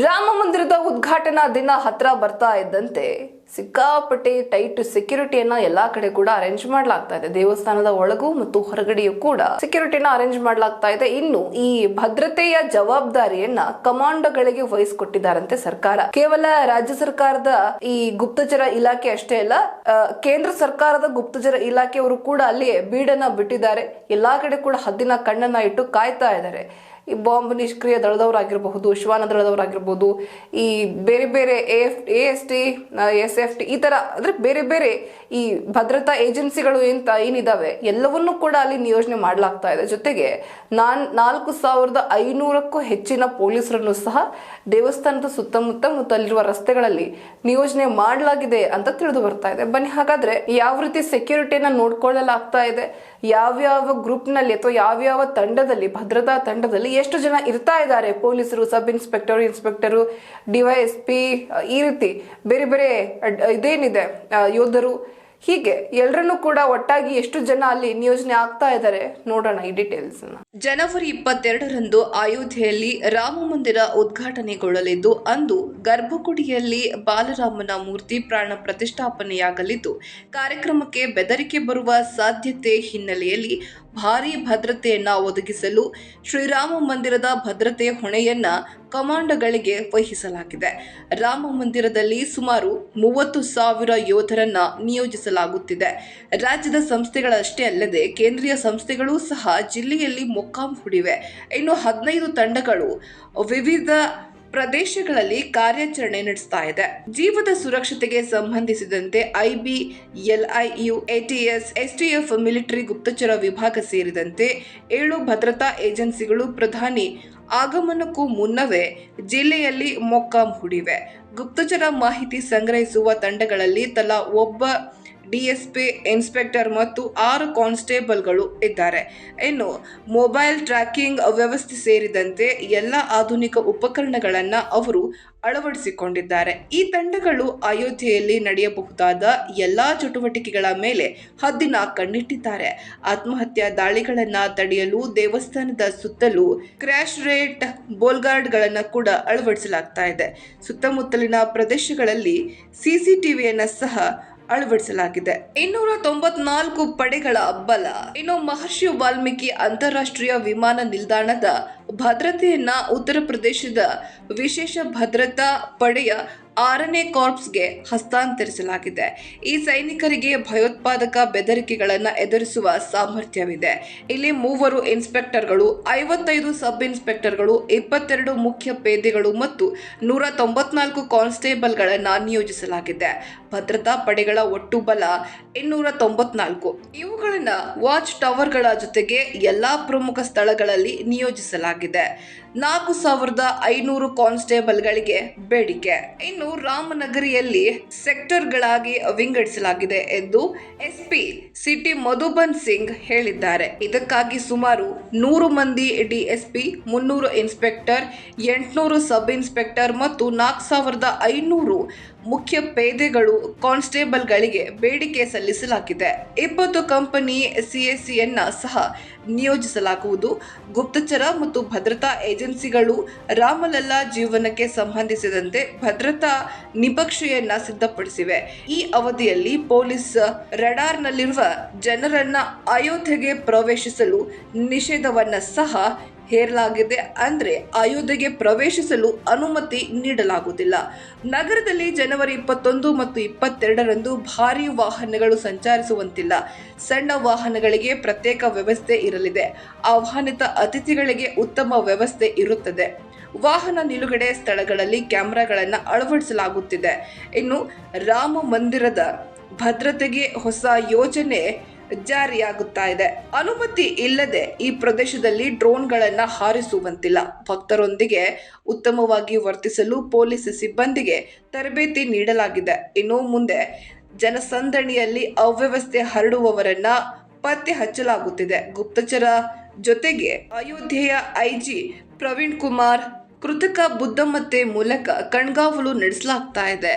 ರಾಮ ಮಂದಿರದ ಉದ್ಘಾಟನಾ ದಿನ ಹತ್ರ ಬರ್ತಾ ಇದ್ದಂತೆ. ಸಿಕ್ಕಾಪಟ್ಟೆ ಟೈಟ್ ಸೆಕ್ಯೂರಿಟಿಯನ್ನ ಎಲ್ಲಾ ಕಡೆ ಕೂಡ ಅರೇಂಜ್ ಮಾಡಲಾಗ್ತಾ ಇದೆ. ದೇವಸ್ಥಾನದ ಒಳಗೂ ಮತ್ತು ಹೊರಗಡೆಯೂ ಕೂಡ ಸೆಕ್ಯೂರಿಟಿನ ಅರೇಂಜ್ ಮಾಡಲಾಗ್ತಾ ಇದೆ. ಇನ್ನು ಈ ಭದ್ರತೆಯ ಜವಾಬ್ದಾರಿಯನ್ನ ಕಮಾಂಡೋಗಳಿಗೆ ವಹಿಸಿಕೊಟ್ಟಿದ್ದಾರಂತೆ ಸರ್ಕಾರ. ಕೇವಲ ರಾಜ್ಯ ಸರ್ಕಾರದ ಈ ಗುಪ್ತಚರ ಇಲಾಖೆ ಅಷ್ಟೇ ಅಲ್ಲ ಕೇಂದ್ರ ಸರ್ಕಾರದ ಗುಪ್ತಚರ ಇಲಾಖೆಯವರು ಕೂಡ ಅಲ್ಲಿ ಬೀಡನ್ನ ಬಿಟ್ಟಿದ್ದಾರೆ. ಎಲ್ಲಾ ಕಡೆ ಕೂಡ ಹದ್ದಿನ ಕಣ್ಣನ್ನ ಇಟ್ಟು ಕಾಯ್ತಾ ಇದ್ದಾರೆ. ಈ ಬಾಂಬ್ ನಿಷ್ಕ್ರಿಯ ದಳದವರಾಗಿರಬಹುದು ಶ್ವಾನ ದಳದವರಾಗಿರ್ಬೋದು ಈ ಬೇರೆ ಬೇರೆ A F, A S T S F T ಈ ಥರ ಅಂದರೆ ಬೇರೆ ಬೇರೆ ಈ ಭದ್ರತಾ ಏಜೆನ್ಸಿಗಳು ಅಂತ ಏನಿದಾವೆ ಎಲ್ಲವನ್ನೂ ಕೂಡ ಅಲ್ಲಿ ನಿಯೋಜನೆ ಮಾಡಲಾಗ್ತಾ ಇದೆ. ಜೊತೆಗೆ ನಾನ್, ನಾಲ್ಕು ಸಾವಿರದ ಐನೂರಕ್ಕೂ ಹೆಚ್ಚಿನ ಪೊಲೀಸರನ್ನು ಸಹ ದೇವಸ್ಥಾನದ ಸುತ್ತಮುತ್ತ ಮತ್ತು ಅಲ್ಲಿರುವ ರಸ್ತೆಗಳಲ್ಲಿ ನಿಯೋಜನೆ ಮಾಡಲಾಗಿದೆ ಅಂತ ತಿಳಿದು ಬರ್ತಾ ಇದೆ. ಬನ್ನಿ, ಹಾಗಾದ್ರೆ ಯಾವ ರೀತಿ ಸೆಕ್ಯೂರಿಟಿಯನ್ನ ನೋಡ್ಕೊಳ್ಳಲಾಗ್ತಾ ಇದೆ? ಯಾವ್ಯಾವ ಗ್ರೂಪ್ನಲ್ಲಿ ಅಥವಾ ಯಾವ್ಯಾವ ತಂಡದಲ್ಲಿ, ಭದ್ರತಾ ತಂಡದಲ್ಲಿ ಎಷ್ಟು ಜನ ಇರ್ತಾ ಇದ್ದಾರೆ, ಪೊಲೀಸರು, ಸಬ್ ಇನ್ಸ್ಪೆಕ್ಟರ್, ಇನ್ಸ್ಪೆಕ್ಟರು ಡಿವೈಎಸ್ಪಿ ಈ ರೀತಿ ಬೇರೆ ಬೇರೆ ಇದೇನಿದೆ ಯೋಧರು. ಹೀಗೆ ಎಲ್ಲರನ್ನೂ ಕೂಡ ಒಟ್ಟಾಗಿ ಎಷ್ಟು ಜನ ಅಲ್ಲಿ ನಿಯೋಜನೆ ಆಗ್ತಾ ಇದ್ದಾರೆ. ನೋಡೋಣ ಈ ಡೀಟೇಲ್ಸ್ ಜನವರಿ ಇಪ್ಪತ್ತೆರಡರಂದು ಅಯೋಧ್ಯೆಯಲ್ಲಿ ರಾಮ ಮಂದಿರ ಉದ್ಘಾಟನೆಗೊಳ್ಳಲಿದ್ದು, ಅಂದು ಗರ್ಭಗುಡಿಯಲ್ಲಿ ಬಾಲರಾಮನ ಮೂರ್ತಿ ಪ್ರಾಣ ಪ್ರತಿಷ್ಠಾಪನೆಯಾಗಲಿದ್ದು, ಕಾರ್ಯಕ್ರಮಕ್ಕೆ ಬೆದರಿಕೆ ಬರುವ ಸಾಧ್ಯತೆ ಹಿನ್ನೆಲೆಯಲ್ಲಿ ಭಾರೀ ಭದ್ರತೆಯನ್ನು ಒದಗಿಸಲು ಶ್ರೀರಾಮ ಮಂದಿರದ ಭದ್ರತೆ ಹೊಣೆಯನ್ನ ಕಮಾಂಡೋಗಳಿಗೆ ವಹಿಸಲಾಗಿದೆ. ರಾಮ ಮಂದಿರದಲ್ಲಿ ಸುಮಾರು ಮೂವತ್ತು ಸಾವಿರ ಯೋಧರನ್ನ ನಿಯೋಜಿಸಲಾಗುತ್ತಿದೆ. ರಾಜ್ಯದ ಸಂಸ್ಥೆಗಳಷ್ಟೇ ಅಲ್ಲದೆ ಕೇಂದ್ರೀಯ ಸಂಸ್ಥೆಗಳು ಸಹ ಜಿಲ್ಲೆಯಲ್ಲಿ ಮೊಕ್ಕಾಂ ಹೂಡಿವೆ ಇನ್ನು ಹದಿನೈದು ತಂಡಗಳು ವಿವಿಧ ಪ್ರದೇಶಗಳಲ್ಲಿ ಕಾರ್ಯಾಚರಣೆ ನಡೆಸ್ತಾ ಇದೆ. ಜೀವದ ಸುರಕ್ಷತೆಗೆ ಸಂಬಂಧಿಸಿದಂತೆ IB LIU ATS STF military ಗುಪ್ತಚರ ವಿಭಾಗ ಸೇರಿದಂತೆ ಏಳು ಭದ್ರತಾ ಏಜೆನ್ಸಿಗಳು ಪ್ರಧಾನಿ ಆಗಮನಕ್ಕೂ ಮುನ್ನವೇ ಜಿಲ್ಲೆಯಲ್ಲಿ ಮೊಕ್ಕಾಂ ಹೂಡಿವೆ. ಗುಪ್ತಚರ ಮಾಹಿತಿ ಸಂಗ್ರಹಿಸುವ ತಂಡಗಳಲ್ಲಿ ತಲಾ ಒಬ್ಬ ಡಿಎಸ್ಪಿ ಇನ್ಸ್ಪೆಕ್ಟರ್ ಮತ್ತು ಆರು ಕಾನ್ಸ್ಟೇಬಲ್ಗಳು ಇದ್ದಾರೆ. ಇನ್ನು ಮೊಬೈಲ್ ಟ್ರ್ಯಾಕಿಂಗ್ ವ್ಯವಸ್ಥೆ ಸೇರಿದಂತೆ ಎಲ್ಲ ಆಧುನಿಕ ಉಪಕರಣಗಳನ್ನು ಅವರು ಅಳವಡಿಸಿಕೊಂಡಿದ್ದಾರೆ. ಈ ತಂಡಗಳು ಅಯೋಧ್ಯೆಯಲ್ಲಿ ನಡೆಯಬಹುದಾದ ಎಲ್ಲ ಚಟುವಟಿಕೆಗಳ ಮೇಲೆ ಹದ್ದಿನ ಕಣ್ಣಿಟ್ಟಿದ್ದಾರೆ. ಆತ್ಮಹತ್ಯಾ ದಾಳಿಗಳನ್ನು ತಡೆಯಲು ದೇವಸ್ಥಾನದ ಸುತ್ತಲೂ ಕ್ರ್ಯಾಶ್ ರೇಟ್ ಬೋಲ್ಗಾರ್ಡ್ಗಳನ್ನು ಕೂಡ ಅಳವಡಿಸಲಾಗ್ತಾ ಇದೆ. ಸುತ್ತಮುತ್ತಲಿನ ಪ್ರದೇಶಗಳಲ್ಲಿ ಸಿಸಿಟಿವಿಯನ್ನು ಸಹ ಅಳವಡಿಸಲಾಗಿದೆ. ಇನ್ನೂರ ತೊಂಬತ್ನಾಲ್ಕು ಪಡೆಗಳ ಬಲ, ಇನ್ನು ಮಹರ್ಷಿ ವಾಲ್ಮೀಕಿ ಅಂತಾರಾಷ್ಟ್ರೀಯ ವಿಮಾನ ನಿಲ್ದಾಣದ ಭದ್ರತೆಯನ್ನ ಉತ್ತರ ಪ್ರದೇಶದ ವಿಶೇಷ ಭದ್ರತಾ ಪಡೆಯ ಆರನೇ ಕಾರ್ಪ್ಸ್ಗೆ ಹಸ್ತಾಂತರಿಸಲಾಗಿದೆ. ಈ ಸೈನಿಕರಿಗೆ ಭಯೋತ್ಪಾದಕ ಬೆದರಿಕೆಗಳನ್ನು ಎದುರಿಸುವ ಸಾಮರ್ಥ್ಯವಿದೆ. ಇಲ್ಲಿ ಮೂವರು ಇನ್ಸ್ಪೆಕ್ಟರ್ಗಳು, ಐವತ್ತೈದು ಸಬ್ ಇನ್ಸ್ಪೆಕ್ಟರ್ಗಳು ಇಪ್ಪತ್ತೆರಡು ಮುಖ್ಯ ಪೇದೆಗಳು ಮತ್ತು ನೂರ ತೊಂಬತ್ನಾಲ್ಕು ಕಾನ್ಸ್ಟೇಬಲ್ಗಳನ್ನು ನಿಯೋಜಿಸಲಾಗಿದೆ. ಭದ್ರತಾ ಪಡೆಗಳ ಒಟ್ಟು ಬಲ ಇನ್ನೂರ ತೊಂಬತ್ನಾಲ್ಕು. ಇವುಗಳನ್ನು ವಾಚ್ ಟವರ್ಗಳ ಜೊತೆಗೆ ಎಲ್ಲಾ ಪ್ರಮುಖ ಸ್ಥಳಗಳಲ್ಲಿ ನಿಯೋಜಿಸಲಾಗಿದೆ. ನಾಲ್ಕು ಸಾವಿರದ ಐನೂರು ಕಾನ್ಸ್ಟೇಬಲ್ಗಳಿಗೆ ಬೇಡಿಕೆ. ಇನ್ನು ರಾಮನಗರಿಯಲ್ಲಿ ಸೆಕ್ಟರ್ಗಳಾಗಿ ವಿಂಗಡಿಸಲಾಗಿದೆ ಎಂದು ಎಸ್ಪಿ ಸಿಟಿ ಮಧುಬನ್ ಸಿಂಗ್ ಹೇಳಿದ್ದಾರೆ. ಇದಕ್ಕಾಗಿ ಸುಮಾರು ನೂರು ಮಂದಿ ಡಿಎಸ್ಪಿ, ಮುನ್ನೂರು ಇನ್ಸ್ಪೆಕ್ಟರ್, ಎಂಟುನೂರು ಸಬ್ ಇನ್ಸ್ಪೆಕ್ಟರ್ ಮತ್ತು ನಾಲ್ಕು ಸಾವಿರದ ಐನೂರು ಮುಖ್ಯ ಪೇದೆಗಳು ಕಾನ್ಸ್ಟೇಬಲ್ಗಳಿಗೆ ಬೇಡಿಕೆ ಸಲ್ಲಿಸಲಾಗಿದೆ. ಇಪ್ಪತ್ತು ಕಂಪನಿ ಸಿಎಸ್ಸಿಯನ್ನ ಸಹ ನಿಯೋಜಿಸಲಾಗುವುದು. ಗುಪ್ತಚರ ಮತ್ತು ಭದ್ರತಾ ಏಜೆನ್ಸಿಗಳು ರಾಮಲಲ್ಲಾ ಜೀವನಕ್ಕೆ ಸಂಬಂಧಿಸಿದಂತೆ ಭದ್ರತಾ ನಿಪಕ್ಷೆಯನ್ನ ಸಿದ್ಧಪಡಿಸಿವೆ. ಈ ಅವಧಿಯಲ್ಲಿ ಪೊಲೀಸ್ ರಡಾರ್ನಲ್ಲಿರುವ ಜನರನ್ನ ಅಯೋಧ್ಯೆಗೆ ಪ್ರವೇಶಿಸಲು ನಿಷೇಧವನ್ನ ಸಹ ಹೇರಲಾಗಿದೆ ಅಂದರೆ ಅಯೋಧ್ಯೆಗೆ ಪ್ರವೇಶಿಸಲು ಅನುಮತಿ ನೀಡಲಾಗುವುದಿಲ್ಲ ನಗರದಲ್ಲಿ ಜನವರಿ ಇಪ್ಪತ್ತೊಂದು ಮತ್ತು ಇಪ್ಪತ್ತೆರಡರಂದು ಭಾರೀ ವಾಹನಗಳು ಸಂಚರಿಸುವಂತಿಲ್ಲ. ಸಣ್ಣ ವಾಹನಗಳಿಗೆ ಪ್ರತ್ಯೇಕ ವ್ಯವಸ್ಥೆ ಇರಲಿದೆ. ಆಹ್ವಾನಿತ ಅತಿಥಿಗಳಿಗೆ ಉತ್ತಮ ವ್ಯವಸ್ಥೆ ಇರುತ್ತದೆ. ವಾಹನ ನಿಲುಗಡೆ ಸ್ಥಳಗಳಲ್ಲಿ ಕ್ಯಾಮೆರಾಗಳನ್ನು ಅಳವಡಿಸಲಾಗುತ್ತಿದೆ. ಇನ್ನು ರಾಮ ಮಂದಿರದ ಭದ್ರತೆಗೆ ಹೊಸ ಯೋಜನೆ ಜಾರಿಯಾಗುತ್ತಾ ಇದೆ ಅನುಮತಿ ಇಲ್ಲದೆ ಈ ಪ್ರದೇಶದಲ್ಲಿ ಡ್ರೋನ್ಗಳನ್ನ ಹಾರಿಸುವಂತಿಲ್ಲ. ಭಕ್ತರೊಂದಿಗೆ ಉತ್ತಮವಾಗಿ ವರ್ತಿಸಲು ಪೊಲೀಸ್ ಸಿಬ್ಬಂದಿಗೆ ತರಬೇತಿ ನೀಡಲಾಗಿದೆ. ಇನ್ನು ಮುಂದೆ ಜನಸಂದಣಿಯಲ್ಲಿ ಅವ್ಯವಸ್ಥೆ ಹರಡುವವರನ್ನ ಪತ್ತೆ ಹಚ್ಚಲಾಗುತ್ತಿದೆ. ಗುಪ್ತಚರ ಜೊತೆಗೆ ಅಯೋಧ್ಯೆಯ ಐಜಿ ಪ್ರವೀಣ್ ಕುಮಾರ್ ಕೃತಕ ಬುದ್ಧಮತ್ತೆ ಮೂಲಕ ಕಣ್ಗಾವಲು ನಡೆಸಲಾಗ್ತಾ ಇದೆ.